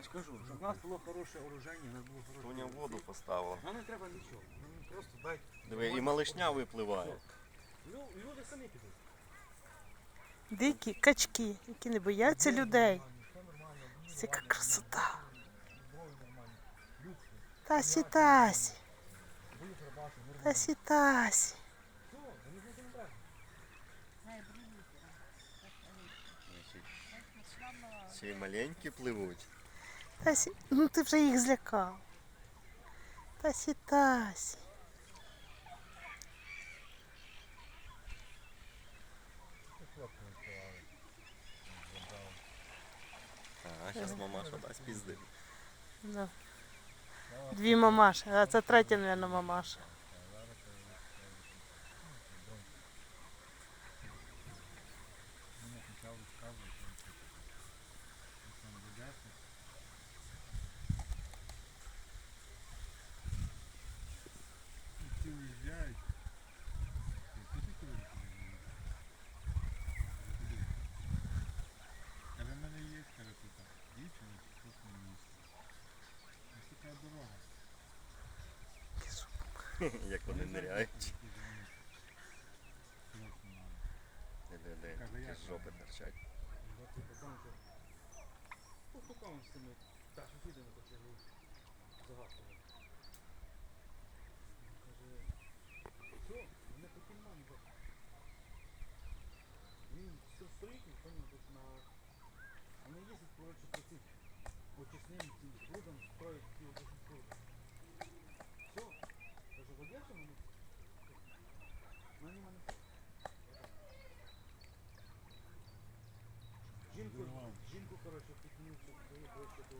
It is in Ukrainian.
Я ж кажу, щоб в нас було хороше оруження, у нас було хороше. Тоня воду поставила. Нам не треба нічого. Нам просто дай. Диви, і малишня випливає. Лю- Люди самі підуть. Дикі качки, які не бояться людей. Нормально. Яка красота. Тасі тасі, тасі тасі. Й маленькі пливуть. Тасі, ну ти вже їх злякав. Тасі тасі. А, зараз мамаша дасть пізди. Ну. Дві мамаші, а це третя, мабуть, мамаша. Як вони ниряють. З жопи торчать. Попукав з цими та сусідами почали загадувати. Каже, все, не потім мамі. Він все стоїть, і поняв, тут на... Вони їздять, коротше, по цих очисним цим Жінку, коротше, піднімку, поїхали ще до...